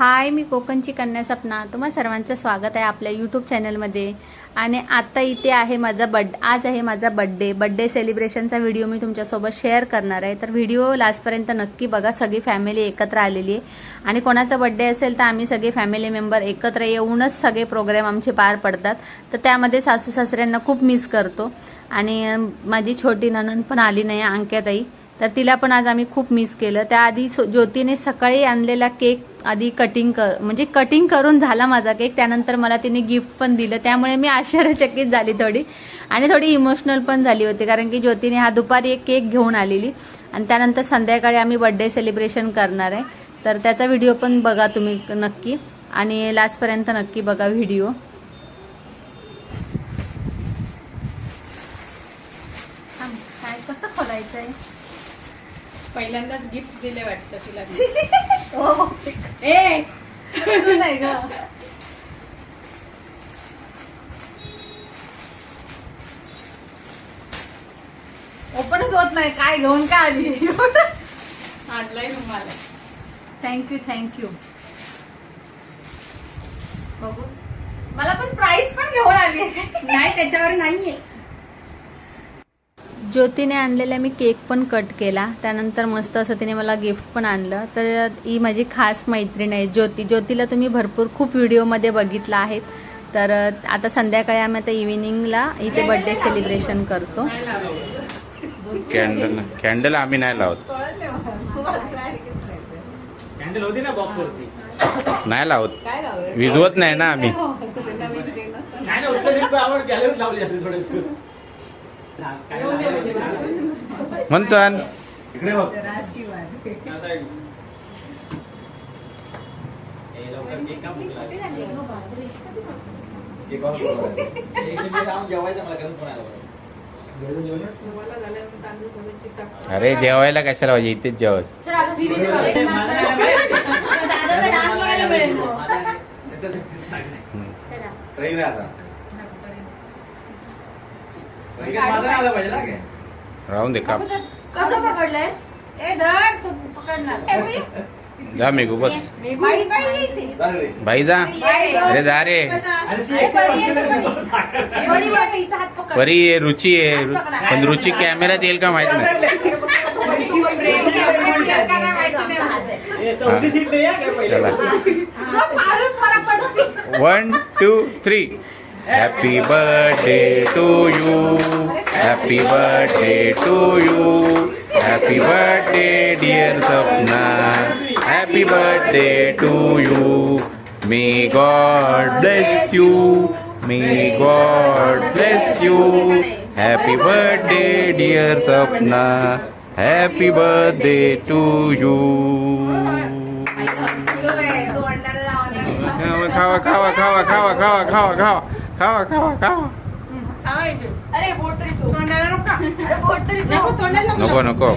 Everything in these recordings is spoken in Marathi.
हाय मी कोकणची कन्या सपना. तुम्हा सर्वांचं स्वागत आहे आपल्या यूट्यूब चॅनलमध्ये आणि आता इथे आहे माझा बड आज आहे माझा बड्डे बड्डे सेलिब्रेशनचा व्हिडिओ मी तुमच्यासोबत शेअर करणार आहे. तर व्हिडिओ लास्टपर्यंत नक्की बघा. सगळी फॅमिली एकत्र आलेली आहे. आणि कोणाचा बड्डे असेल तर आम्ही सगळे फॅमिली मेंबर एकत्र येऊनच सगळे प्रोग्राम आमचे पार पडतात. तर त्यामध्ये सासू सासऱ्यांना खूप मिस करतो. आणि माझी छोटी ननंद पण आली नाही अंक्याताई तर तिला पण आज आम्ही खूप मिस केलं. त्याआधी ज्योतीने सकाळी आणलेला केक आधी कटिंग कर म्हणजे कटिंग करून झाला माझा केक त्यानंतर मला तिने गिफ्ट पण दिलं. त्यामुळे मी आश्चर्यचकित झाली थोडी. आणि थोडी इमोशनल पण झाली होती कारण की ज्योतीने हा दुपारी एक केक घेऊन आलेली. आणि त्यानंतर संध्याकाळी आम्ही बर्थडे सेलिब्रेशन करणार आहे. तर त्याचा व्हिडिओ पण बघा तुम्ही नक्की. आणि लास्टपर्यंत नक्की बघा व्हिडिओ काय कसं खोलायचं आहे पहिल्यांदाच गिफ्ट दिले वाटतं तिला. हो ए! नाही ग. ओपनच होत नाही. काय घेऊन काय आली? आणलाय तुम्हाला. थँक्यू थँक्यू बघू. मला पण प्राइस पण घेऊन आली. नाही त्याच्यावर नाहीये. ज्योतीने आणलेला मी केक पण कट केला. त्यानंतर मस्त असं तिने मला गिफ्ट पण आणलं. तर ही माझी खास मैत्रीण आहे ज्योती. ज्योतीला तुम्ही भरपूर खूप व्हिडिओमध्ये बघितलं आहेत. तर आता संध्याकाळी आम्ही आता इव्हिनिंगला इथे बर्थडे सेलिब्रेशन करतो. कॅन्डल कॅन्डल आम्ही नाही लावत. नाही लावत. विजवत नाही ना आम्ही. म्हणतो अरे जेवायला कशाला पाहिजे? इथेच जेवत राहून दे काप. कसं पकडलंय ए धर तू पकडणार. जा मेघू बस. बाई बाई इथे. चालेल रे. बाई जा. अरे जा रे. ए, एक परी हिचा हात पकड. रुची आहे. रु- पण रुची कॅमेऱ्यात येईल का माहीत नाही. आहे. चला. मारून परा पडते. One two three Happy birthday to you. Happy birthday to you. Happy birthday dear Sapna. Happy birthday to you. May God bless you. May God bless you. Happy birthday dear Sapna. Happy birthday to you. खावा खावा खावा. नको नको.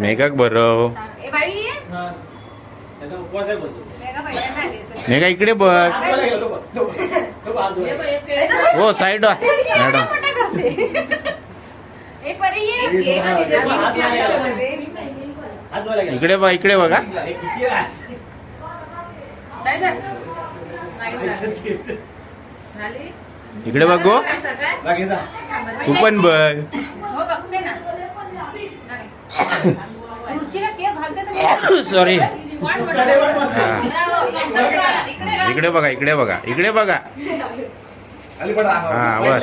मेघक बरं. मेघा इकडे बघ. हो साईड मॅडम. इकडे बघ इकडे बघा. इकडे बघ हो. गो तू पण बघ. सॉरी इकडे बघा इकडे बघा इकडे बघा. हा बस.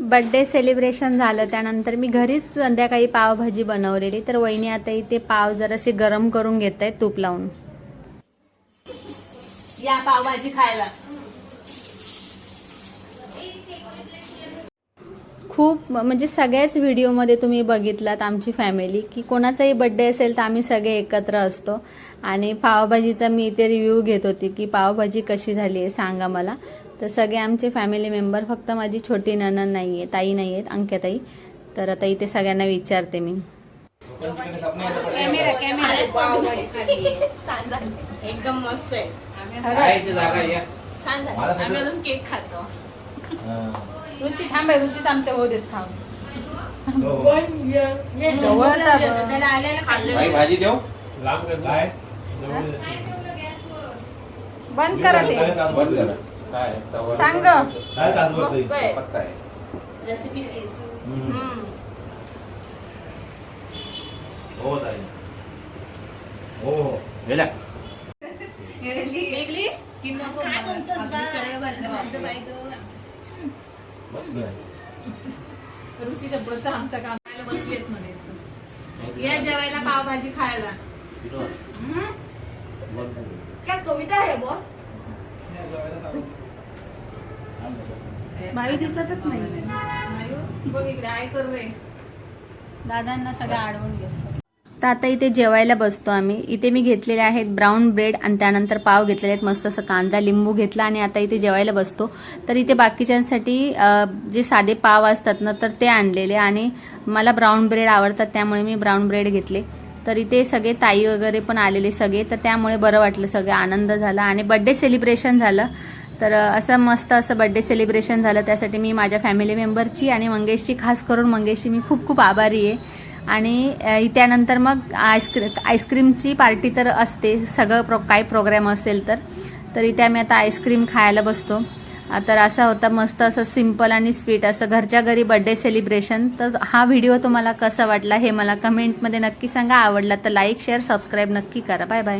बड्डे सेलिब्रेशन झालं त्यानंतर मी घरीच संध्याकाळी पावभाजी बनवलेली. तर वहिनी आता इथे पाव जरासे गरम करून घेत आहेत तूप लावून. या पावभाजी खायला. खूप म्हणजे सगळ्याच व्हिडिओमध्ये तुम्ही बघितलात आमची फॅमिली की कोणाचाही बड्डे असेल तर आम्ही सगळे एकत्र असतो. आणि पावभाजीचा मी इथे रिव्ह्यू घेत होती की पावभाजी कशी झाली आहे सांगा मला. तर सगळे आमचे फॅमिली मेंबर फक्त माझी छोटी ननन नाही आहे ताई नाही आहेत अंक्याताई तर आता इथे सगळ्यांना विचारते मी. एकदम मस्त आहे. केक खातो. हा. रुची थांबे रुचीच आमच्या होऊ देत खाऊ हो. त्याला आलेलं खाल्लं बाई भाजी देऊ? काय? बंद करा ते. बंद? करा. काय? तवा- सांग. काय तास भरतोय? काय? पत्ता आहे. रेसिपी प्लीज हम्म. हो ताई. हो हो. गेल्या. वेगळी? की नको आपली सगळ्या भाज्या बस गं. रुचीच्या पुढचं आमचं काम खायला बसलेत म्हणायचं या जेवायला पावभाजी खायला. बाई दिसतच नाही. नाही, बघ इकडे आय करू रे दादांना सगळं अडवून तर आता इथे जेवायला बसतो आम्ही. इथे मी घेतलेले आहेत ब्राऊन ब्रेड आणि त्यानंतर पाव घेतलेले आहेत मस्त असं कांदा लिंबू घेतला आणि आता इथे जेवायला बसतो. तर इथे बाकीच्यांसाठी जे साधे पाव असतात ना तर ते आणलेले आणि मला ब्राऊन ब्रेड आवडतात त्यामुळे मी ब्राऊन ब्रेड घेतले. तर इथे सगळे ताई वगैरे पण आलेले सगळे. तर त्यामुळे बरं वाटलं सगळं आनंद झाला. आणि बड्डे सेलिब्रेशन झालं. तर असं मस्त असं बड्डे सेलिब्रेशन झालं. त्यासाठी मी माझ्या फॅमिली मेंबरची आणि मंगेशची खास करून मंगेशची मी खूप खूप आभारी आहे. आणि त्यानंतर मग आईस्क्री आईस्क्रीमची पार्टी तर असते. सगळं प्रो काय प्रोग्रॅम असेल तर. तर इथे आम्ही आता आईस्क्रीम खायला बसतो. तर असा होता मस्त असं सिंपल आणि स्वीट असं घरच्या घरी बड्डे सेलिब्रेशन तर हा व्हिडिओ तुम्हाला कसा वाटला हे मला कमेंटमध्ये नक्की सांगा. आवडला तर लाईक शेअर सबस्क्राईब नक्की करा. Bye bye